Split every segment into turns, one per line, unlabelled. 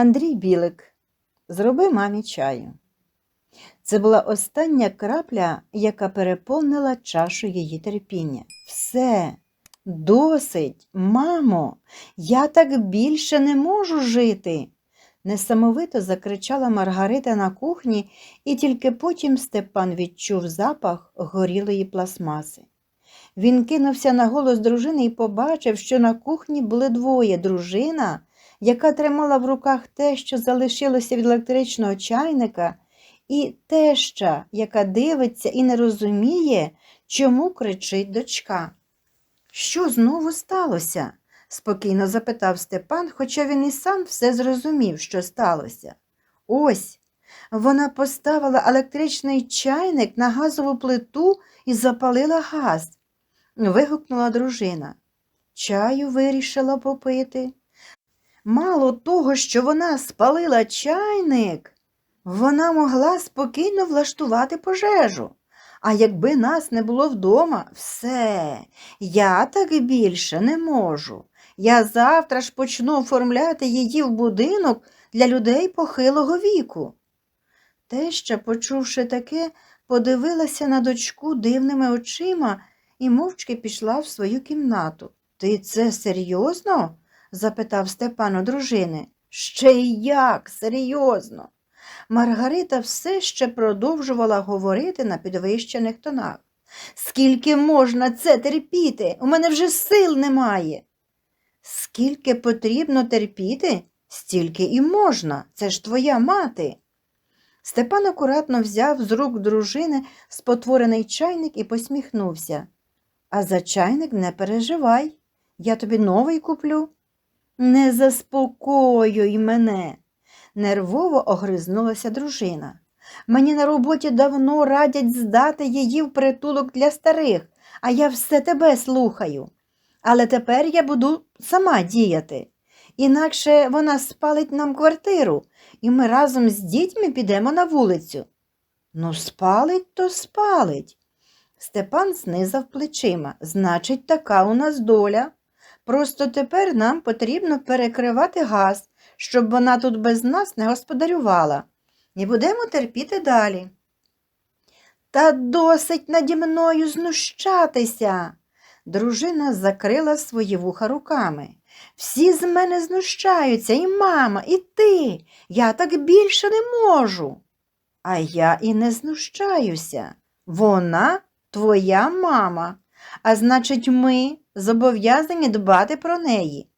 Андрій Білик, зроби мамі чаю. Це була остання крапля, яка переповнила чашу її терпіння. Все, досить, мамо, я так більше не можу жити. Несамовито закричала Маргарита на кухні, і тільки потім Степан відчув запах горілої пластмаси. Він кинувся на голос дружини і побачив, що на кухні були двоє дружина, яка тримала в руках те, що залишилося від електричного чайника, і теща, яка дивиться і не розуміє, чому кричить дочка. Що знову сталося? спокійно запитав Степан, хоча він і сам все зрозумів, що сталося. Ось вона поставила електричний чайник на газову плиту і запалила газ. Вигукнула дружина. Чаю вирішила попити. Мало того, що вона спалила чайник, вона могла спокійно влаштувати пожежу. А якби нас не було вдома, все, я так більше не можу. Я завтра ж почну оформляти її в будинок для людей похилого віку. Теща, почувши таке, подивилася на дочку дивними очима і мовчки пішла в свою кімнату. Ти це серйозно? Запитав Степан у дружини. Ще й як серйозно. Маргарита все ще продовжувала говорити на підвищених тонах. Скільки можна це терпіти? У мене вже сил немає. Скільки потрібно терпіти, стільки і можна. Це ж твоя мати. Степан акуратно взяв з рук дружини спотворений чайник і посміхнувся. А за чайник не переживай, я тобі новий куплю. Не заспокоюй мене, нервово огризнулася дружина. Мені на роботі давно радять здати її в притулок для старих, а я все тебе слухаю. Але тепер я буду сама діяти. Інакше вона спалить нам квартиру, і ми разом з дітьми підемо на вулицю. Ну, спалить, то спалить. Степан знизав плечима. Значить, така у нас доля. Просто тепер нам потрібно перекривати газ, щоб вона тут без нас не господарювала. І будемо терпіти далі. Та досить наді мною знущатися. Дружина закрила свої вуха руками. Всі з мене знущаються, і мама, і ти. Я так більше не можу. А я і не знущаюся. Вона твоя мама, а значить, ми зобов'язані дбати про неї.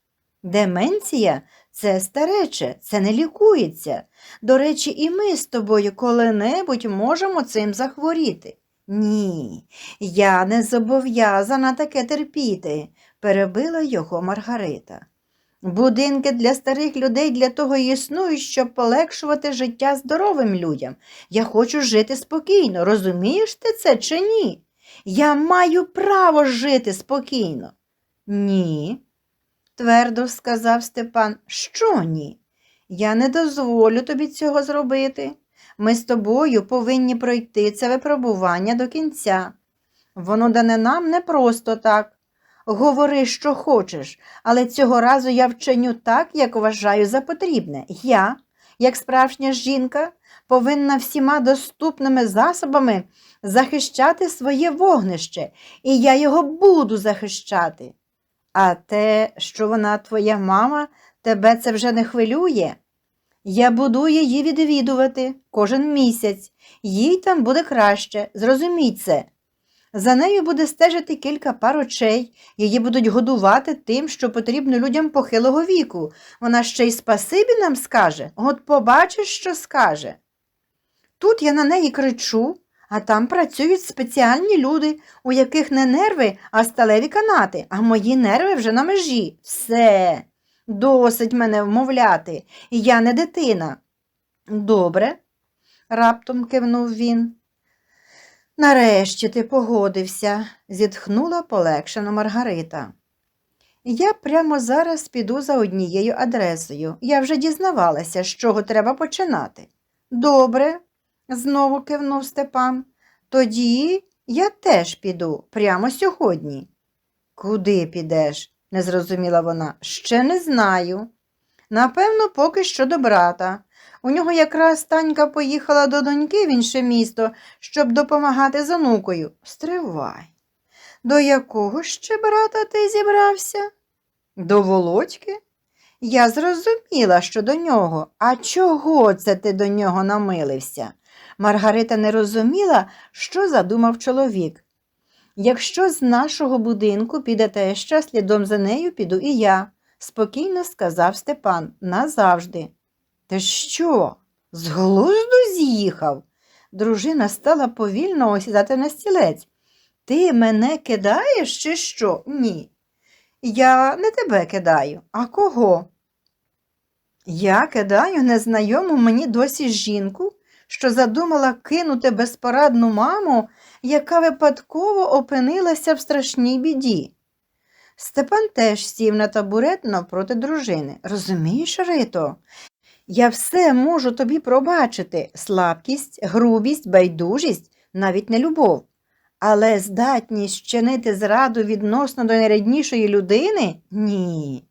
Деменція це старече, це не лікується. До речі, і ми з тобою коли-небудь можемо цим захворіти. Ні, я не зобов'язана таке терпіти, перебила його Маргарита. Будинки для старих людей для того і існують, щоб полегшувати життя здоровим людям. Я хочу жити спокійно, розумієш ти це чи ні? Я маю право жити спокійно. Ні, твердо сказав Степан. Що ні? Я не дозволю тобі цього зробити. Ми з тобою повинні пройти це випробування до кінця. Воно дане нам не просто так. Говори, що хочеш, але цього разу я вчиню так, як вважаю за потрібне. Я, як справжня жінка, повинна всіма доступними засобами захищати своє вогнище, і я його буду захищати. А те, що вона твоя мама, тебе це вже не хвилює. Я буду її відвідувати кожен місяць, їй там буде краще, зрозуміть це. За нею буде стежити кілька пар очей, її будуть годувати тим, що потрібно людям похилого віку. Вона ще й спасибі нам скаже, от побачиш, що скаже. Тут я на неї кричу, а там працюють спеціальні люди, у яких не нерви, а сталеві канати, а мої нерви вже на межі. Все, досить мене вмовляти, я не дитина. Добре, раптом кивнув він. Нарешті ти погодився, зітхнула полегшено Маргарита. Я прямо зараз піду за однією адресою. Я вже дізнавалася, з чого треба починати. Добре, знову кивнув Степан. Тоді я теж піду прямо сьогодні. Куди підеш? не зрозуміла вона. Ще не знаю. Напевно, поки що до брата. У нього якраз Танька поїхала до доньки в інше місто, щоб допомагати з онукою. Стривай. До якого ще брата ти зібрався? До Володьки? Я зрозуміла, що до нього. А чого це ти до нього намилився? Маргарита не розуміла, що задумав чоловік. Якщо з нашого будинку піде теща, слідом за нею піду і я, спокійно сказав Степан, назавжди. Ти що? З глузду з'їхав? Дружина стала повільно осідати на стілець. Ти мене кидаєш чи що? Ні. Я не тебе кидаю, а кого? Я кидаю незнайому мені досі жінку, що задумала кинути безпорадну маму, яка випадково опинилася в страшній біді. Степан теж сів на табурет навпроти дружини. Розумієш, Рито? Я все можу тобі пробачити слабкість, грубість, байдужість, навіть не любов. Але здатність чинити зраду відносно до найріднішої людини ні.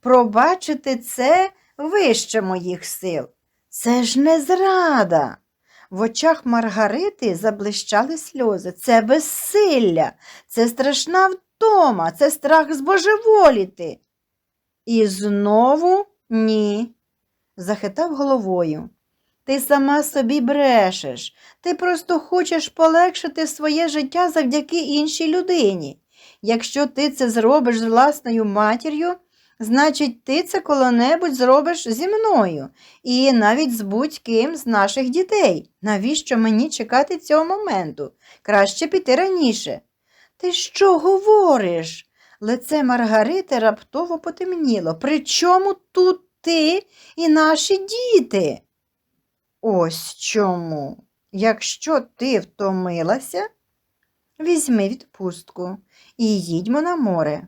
Пробачити це вище моїх сил. Це ж не зрада. В очах Маргарити заблищали сльози. Це безсилля, це страшна втома, це страх збожеволіти. І знову ні, захитав головою. Ти сама собі брешеш. Ти просто хочеш полегшити своє життя завдяки іншій людині. Якщо ти це зробиш з власною матір'ю, значить, ти це коли-небудь зробиш зі мною і навіть з будь-ким з наших дітей. Навіщо мені чекати цього моменту? Краще піти раніше. Ти що говориш? Лице Маргарити раптово потемніло. При чому тут ти і наші діти? Ось чому. Якщо ти втомилася, візьми відпустку і їдьмо на море.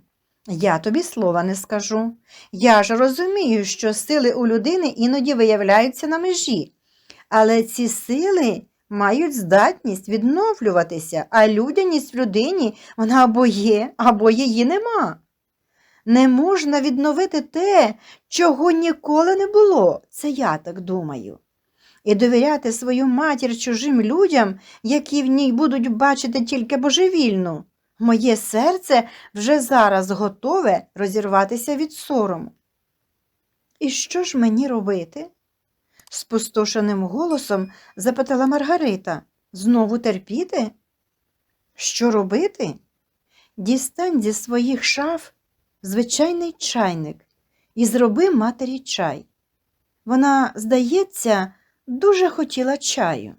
Я тобі слова не скажу. Я ж розумію, що сили у людини іноді виявляються на межі, але ці сили мають здатність відновлюватися, а людяність в людині вона або є, або її нема. Не можна відновити те, чого ніколи не було, це я так думаю. І довіряти свою матір чужим людям, які в ній будуть бачити тільки божевільну. Моє серце вже зараз готове розірватися від сорому. І що ж мені робити? спустошеним голосом запитала Маргарита. Знову терпіти? Що робити? Дістань зі своїх шаф звичайний чайник і зроби матері чай. Вона, здається, дуже хотіла чаю.